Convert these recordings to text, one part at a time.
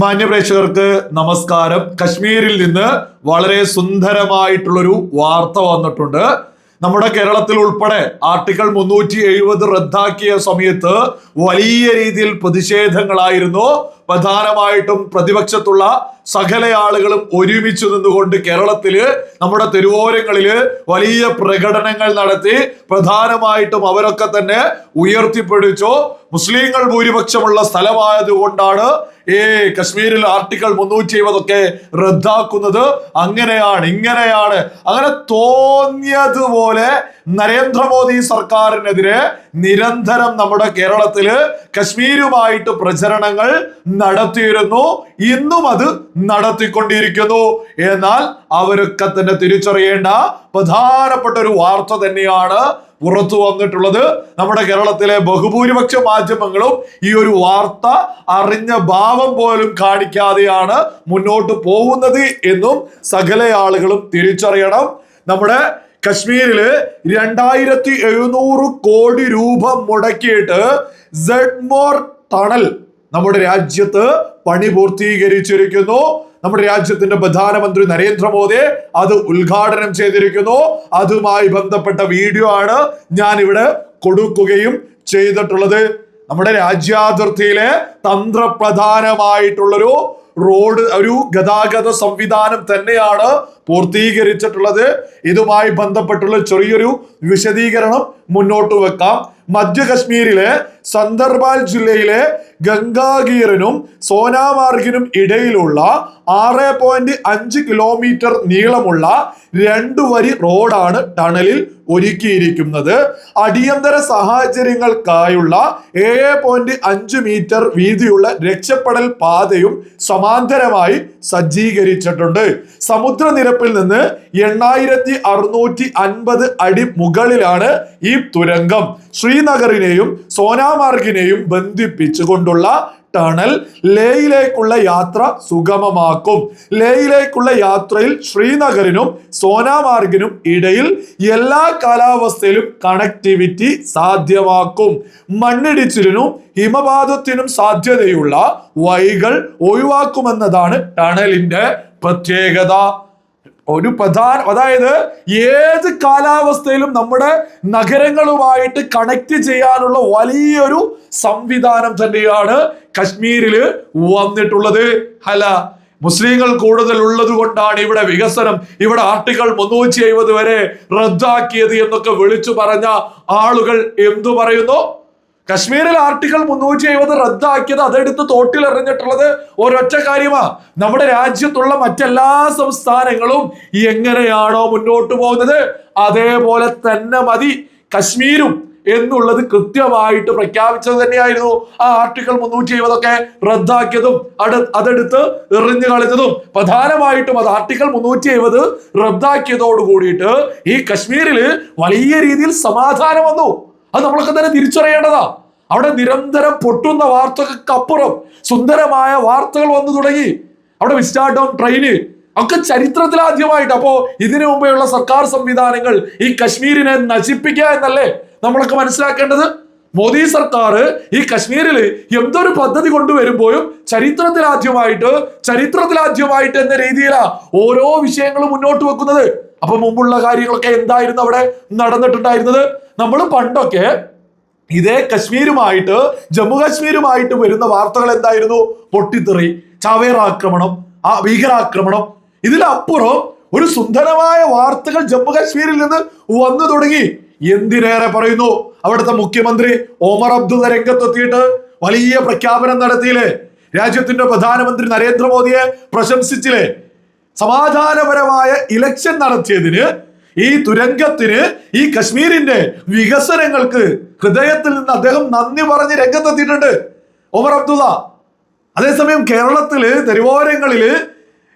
മാന്യപ്രേക്ഷകർക്ക് നമസ്കാരം. കശ്മീരിൽ നിന്ന് വളരെ സുന്ദരമായിട്ടുള്ളൊരു വാർത്ത വന്നിട്ടുണ്ട്. നമ്മുടെ കേരളത്തിൽ ഉൾപ്പെടെ ആർട്ടിക്കിൾ മുന്നൂറ്റി എഴുപത് റദ്ദാക്കിയ സമയത്ത് വലിയ രീതിയിൽ പ്രതിഷേധങ്ങളായിരുന്നു. പ്രധാനമായിട്ടും പ്രതിപക്ഷത്തുള്ള സകല ആളുകളും ഒരുമിച്ച് നിന്നുകൊണ്ട് കേരളത്തിൽ നമ്മുടെ തെരുവോരങ്ങളിൽ വലിയ പ്രകടനങ്ങൾ നടത്തി പ്രധാനമായിട്ടും അവരൊക്കെ തന്നെ ഉയർത്തിപ്പിടിച്ചു. മുസ്ലിങ്ങൾ ഭൂരിപക്ഷമുള്ള സ്ഥലമായതുകൊണ്ടാണ് ഈ കശ്മീരിൽ ആർട്ടിക്കിൾ മുന്നൂറ്റി എഴുപതൊക്കെ റദ്ദാക്കുന്നത്. അങ്ങനെയാണ് ഇങ്ങനെയാണ്. അങ്ങനെ തോന്നിയതുപോലെ നരേന്ദ്രമോദി സർക്കാരിനെതിരെ നിരന്തരം നമ്മുടെ കേരളത്തിൽ കശ്മീരുമായിട്ട് പ്രചരണങ്ങൾ നടത്തിയിരുന്നു. ഇന്നും അത് നടത്തിക്കൊണ്ടിരിക്കുന്നു. എന്നാൽ അവരൊക്കെ തന്നെ തിരിച്ചറിയേണ്ട പ്രധാനപ്പെട്ട ഒരു വാർത്ത തന്നെയാണ് പുറത്തു വന്നിട്ടുള്ളത്. നമ്മുടെ കേരളത്തിലെ ബഹുഭൂരിപക്ഷ മാധ്യമങ്ങളും ഈ ഒരു വാർത്ത അറിഞ്ഞ ഭാവം പോലും കാണിക്കാതെയാണ് മുന്നോട്ട് പോകുന്നത് എന്നും സകല ആളുകളും തിരിച്ചറിയണം. നമ്മുടെ കശ്മീരിൽ രണ്ടായിരത്തി എഴുന്നൂറ് കോടി രൂപ മുടക്കിയിട്ട് സെഡ്മോർ ടണൽ നമ്മുടെ രാജ്യത്ത് പണി പൂർത്തീകരിച്ചിരിക്കുന്നു. നമ്മുടെ രാജ്യത്തിന്റെ പ്രധാനമന്ത്രി നരേന്ദ്രമോദി അത് ഉദ്ഘാടനം ചെയ്തിരിക്കുന്നു. അതുമായി ബന്ധപ്പെട്ട വീഡിയോ ആണ് ഞാൻ ഇവിടെ കൊടുക്കുകയും ചെയ്തിട്ടുള്ളത്. നമ്മുടെ രാജ്യാതിർത്തിയിലെ തന്ത്രപ്രധാനമായിട്ടുള്ളൊരു റോഡ് ഒരു ഗതാഗത സംവിധാനം തന്നെയാണ് പൂർത്തീകരിച്ചിട്ടുള്ളത്. ഇതുമായി ബന്ധപ്പെട്ടുള്ള ചെറിയൊരു വിശദീകരണം മുന്നോട്ട് വെക്കാം. മധ്യ കശ്മീരിലെ സന്ദർബാൽ ജില്ലയിലെ ഗംഗാഗീറിനും സോനാമാർഗിനും ഇടയിലുള്ള ആറ് പോയിന്റ് അഞ്ച് കിലോമീറ്റർ നീളമുള്ള രണ്ടു വരി റോഡാണ് ടണലിൽ ഒരുക്കിയിരിക്കുന്നത്. അടിയന്തര സാഹചര്യങ്ങൾക്കായുള്ള ഏഴ് പോയിന്റ് അഞ്ച് മീറ്റർ വീതിയുള്ള രക്ഷപ്പെടൽ പാതയും സമാന്തരമായി സജ്ജീകരിച്ചിട്ടുണ്ട്. സമുദ്രനിരപ്പിൽ നിന്ന് എണ്ണായിരത്തി അറുന്നൂറ്റി അൻപത് അടി മുകളിലാണ് ഈ തുരങ്കം. ശ്രീനഗറിനെയും സോനാമാർഗിനെയും ബന്ധിപ്പിച്ചുകൊണ്ടുള്ള ടണൽ ലേയിലേക്കുള്ള യാത്ര സുഗമമാക്കും. ലേയിലേക്കുള്ള യാത്രയിൽ ശ്രീനഗറിനും സോനാമാർഗിനും ഇടയിൽ എല്ലാ കാലാവസ്ഥയിലും കണക്ടിവിറ്റി സാധ്യമാക്കും. മണ്ണിടിച്ചിലിനും ഹിമപാതത്തിനും സാധ്യതയുള്ള വഴികൾ ഒഴിവാക്കുമെന്നതാണ് ടണലിന്റെ പ്രത്യേകത. ഒരു പ്രധാന അതായത് ഏത് കാലാവസ്ഥയിലും നമ്മുടെ നഗരങ്ങളുമായിട്ട് കണക്ട് ചെയ്യാനുള്ള വലിയൊരു സംവിധാനം തന്നെയാണ് കശ്മീരിൽ വന്നിട്ടുള്ളത്. അല്ല മുസ്ലിങ്ങൾ കൂടുതൽ ഉള്ളത് കൊണ്ടാണ് ഇവിടെ വികസനം. ഇവിടെ ആർട്ടിക്കിൾ മുന്നൂറ്റി എഴുപത് വരെ റദ്ദാക്കിയത് എന്നൊക്കെ വിളിച്ചു പറഞ്ഞ ആളുകൾ എന്തു പറയുന്നു? കശ്മീരിൽ ആർട്ടിക്കിൾ മുന്നൂറ്റി എഴുപത് റദ്ദാക്കിയത് അതെടുത്ത് തോട്ടിൽ എറിഞ്ഞിട്ടുള്ളത് ഒരൊറ്റ കാര്യമാ. നമ്മുടെ രാജ്യത്തുള്ള മറ്റെല്ലാ സംസ്ഥാനങ്ങളും എങ്ങനെയാണോ മുന്നോട്ട് പോകുന്നത്? അതേപോലെ തന്നെ മതി. കശ്മീരും എന്നുള്ളത് കൃത്യമായിട്ട് പ്രഖ്യാപിച്ചത് തന്നെയായിരുന്നു. ആ ആർട്ടിക്കിൾ മുന്നൂറ്റി എഴുപതൊക്കെ റദ്ദാക്കിയതും അതെടുത്ത് എറിഞ്ഞു കളഞ്ഞതും. പ്രധാനമായിട്ടും അത് ആർട്ടിക്കിൾ മുന്നൂറ്റി എഴുപത് റദ്ദാക്കിയതോട് കൂടിയിട്ട് ഈ കശ്മീരിൽ വലിയ രീതിയിൽ സമാധാനം വന്നു. അത് നമ്മളൊക്കെ തന്നെ തിരിച്ചറിയേണ്ടതാ. അവിടെ നിരന്തരം പൊട്ടുന്ന വാർത്തകൾക്കപ്പുറം സുന്ദരമായ വാർത്തകൾ വന്നു തുടങ്ങി. അവിടെ വിസ്റ്റാഡോം ട്രെയിന് ഒക്കെ ചരിത്രത്തിൽ ആദ്യമായിട്ട്. അപ്പോ ഇതിനു മുമ്പെയുള്ള സർക്കാർ സംവിധാനങ്ങൾ ഈ കശ്മീരിനെ നശിപ്പിക്കുക എന്നല്ലേ നമ്മളൊക്കെ മനസ്സിലാക്കേണ്ടത്? മോദി സർക്കാർ ഈ കശ്മീരിൽ എന്തൊരു പദ്ധതി കൊണ്ടുവരുമ്പോഴും ചരിത്രത്തിലാദ്യമായിട്ട് ചരിത്രത്തിലാദ്യമായിട്ട് എന്ന രീതിയിലാ ഓരോ വിഷയങ്ങളും മുന്നോട്ട് വെക്കുന്നത്. അപ്പൊ മുമ്പുള്ള കാര്യങ്ങളൊക്കെ എന്തായിരുന്നു അവിടെ നടന്നിട്ടുണ്ടായിരുന്നത്? നമ്മൾ പണ്ടൊക്കെ ഇതേ കശ്മീരുമായിട്ട് ജമ്മു കാശ്മീരുമായിട്ട് വരുന്ന വാർത്തകൾ എന്തായിരുന്നു? പൊട്ടിത്തെറി ചാവേർ ആക്രമണം ആ ഭീകരാക്രമണം. ഇതിലപ്പുറം ഒരു സുന്ദരമായ വാർത്തകൾ ജമ്മു കാശ്മീരിൽ നിന്ന് വന്നു തുടങ്ങി. എന്തിനേറെ പറയുന്നു? അവിടുത്തെ മുഖ്യമന്ത്രി ഓമർ അബ്ദുള്ള രംഗത്തെത്തിയിട്ട് വലിയ പ്രഖ്യാപനം നടത്തിയില്ലേ? രാജ്യത്തിന്റെ പ്രധാനമന്ത്രി നരേന്ദ്രമോദിയെ പ്രശംസിച്ചില്ലേ? സമാധാനപരമായ ഇലക്ഷൻ നടത്തിയതിന് ഈ തുരങ്കത്തിന് ഈ കശ്മീരിന്റെ വികസനങ്ങൾക്ക് ഹൃദയത്തിൽ നിന്ന് അദ്ദേഹം നന്ദി പറഞ്ഞ് രംഗത്തെത്തിയിട്ടുണ്ട്. ഒമർ അബ്ദുള്ള. അതേസമയം കേരളത്തിൽ തെരുവോരങ്ങളിൽ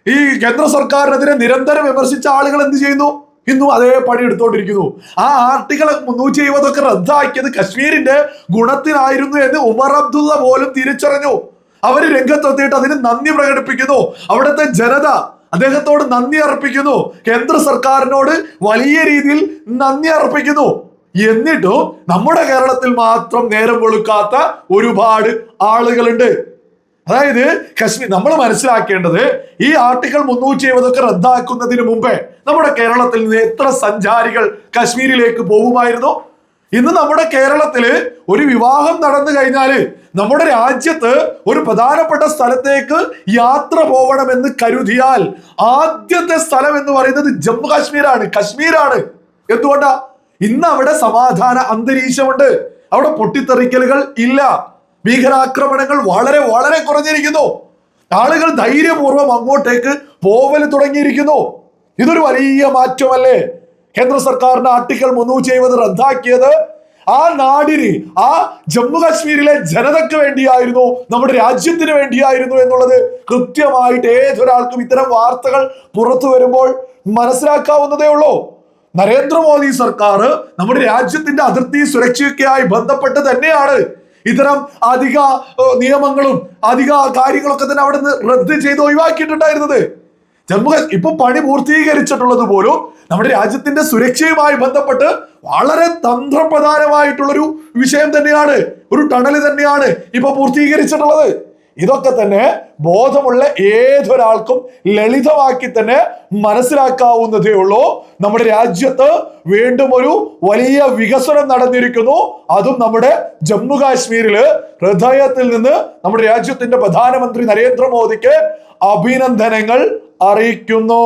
ഈ കേന്ദ്ര സർക്കാരിനെതിരെ നിരന്തരം വിമർശിച്ച ആളുകൾ എന്ത് ചെയ്യുന്നു? ഇന്നും അതേ പണി എടുത്തോണ്ടിരിക്കുന്നു ആ ആർട്ടിക്കിൾ മുന്നൂറ്റി എഴുപതൊക്കെ റദ്ദാക്കിയത് കശ്മീരിന്റെ ഗുണത്തിനായിരുന്നു എന്ന് ഉമർ അബ്ദുള്ള പോലും തിരിച്ചറിഞ്ഞു. അവർ രംഗത്തെത്തിയിട്ട് അതിന് നന്ദി പ്രകടിപ്പിക്കുന്നു. അവിടുത്തെ ജനത അദ്ദേഹത്തോട് നന്ദി അർപ്പിക്കുന്നു. കേന്ദ്ര സർക്കാരിനോട് വലിയ രീതിയിൽ നന്ദി അർപ്പിക്കുന്നു. എന്നിട്ടും നമ്മുടെ കേരളത്തിൽ മാത്രം നേരം വെളുക്കാത്ത ഒരുപാട് ആളുകളുണ്ട്. അതായത് കശ്മീർ നമ്മൾ മനസ്സിലാക്കേണ്ടത് ഈ ആർട്ടിക്കിൾ മുന്നൂറ്റി എഴുപതൊക്കെ റദ്ദാക്കുന്നതിന് മുമ്പേ നമ്മുടെ കേരളത്തിൽ നിന്ന് എത്ര സഞ്ചാരികൾ കശ്മീരിലേക്ക് പോകുമായിരുന്നു? ഇന്ന് നമ്മുടെ കേരളത്തിൽ ഒരു വിവാഹം നടന്നു കഴിഞ്ഞാൽ നമ്മുടെ രാജ്യത്ത് ഒരു പ്രധാനപ്പെട്ട സ്ഥലത്തേക്ക് യാത്ര പോകണമെന്ന് കരുതിയാൽ ആദ്യത്തെ സ്ഥലം എന്ന് പറയുന്നത് ജമ്മു കാശ്മീരാണ്. കശ്മീരാണ്. എന്തുകൊണ്ടാ? ഇന്ന് അവിടെ സമാധാന അന്തരീക്ഷമുണ്ട്. അവിടെ പൊട്ടിത്തെറിക്കലുകൾ ഇല്ല. ഭീകരാക്രമണങ്ങൾ വളരെ വളരെ കുറഞ്ഞിരിക്കുന്നു. ആളുകൾ ധൈര്യപൂർവം അങ്ങോട്ടേക്ക് പോവൽ തുടങ്ങിയിരിക്കുന്നു. ഇതൊരു വലിയ മാറ്റമല്ലേ? കേന്ദ്ര സർക്കാരിന്റെ ആർട്ടിക്കൽ മുന്നൂറ്റി എഴുപത് റദ്ദാക്കിയത് ആ നാടിന് ആ ജമ്മു കാശ്മീരിലെ ജനതയ്ക്ക് വേണ്ടിയായിരുന്നു നമ്മുടെ രാജ്യത്തിന് വേണ്ടിയായിരുന്നു എന്നുള്ളത് കൃത്യമായിട്ട് ഏതൊരാൾക്കും ഇത്തരം വാർത്തകൾ പുറത്തു വരുമ്പോൾ മനസ്സിലാക്കാവുന്നതേ ഉള്ളൂ. നരേന്ദ്രമോദി സർക്കാർ നമ്മുടെ രാജ്യത്തിന്റെ അതിർത്തി സുരക്ഷയ്ക്കായി ബന്ധപ്പെട്ട് തന്നെയാണ് ഇത്തരം അധിക നിയമങ്ങളും അധിക കാര്യങ്ങളൊക്കെ തന്നെ അവിടെ നിന്ന് റദ്ദ് ചെയ്ത് ഒഴിവാക്കിയിട്ടുണ്ടായിരുന്നത്. ജമ്മു ഇപ്പൊ പണി പൂർത്തീകരിച്ചിട്ടുള്ളത് പോലും നമ്മുടെ രാജ്യത്തിന്റെ സുരക്ഷയുമായി ബന്ധപ്പെട്ട് വളരെ തന്ത്രപ്രധാനമായിട്ടുള്ളൊരു വിഷയം തന്നെയാണ്. ഒരു ടണൽ തന്നെയാണ് ഇപ്പൊ പൂർത്തീകരിച്ചിട്ടുള്ളത്. ഇതൊക്കെ തന്നെ ബോധമുള്ള ഏതൊരാൾക്കും ലളിതമാക്കി തന്നെ മനസ്സിലാക്കാവുന്നതേ ഉള്ളൂ. നമ്മുടെ രാജ്യത്ത് വീണ്ടും ഒരു വലിയ വികസനം നടന്നിരിക്കുന്നു. അതും നമ്മുടെ ജമ്മു കാശ്മീരിൽ ഹൃദയത്തിൽ നിന്ന് നമ്മുടെ രാജ്യത്തിന്റെ പ്രധാനമന്ത്രി നരേന്ദ്രമോദിക്ക് അഭിനന്ദനങ്ങൾ അറിയിക്കുന്നു.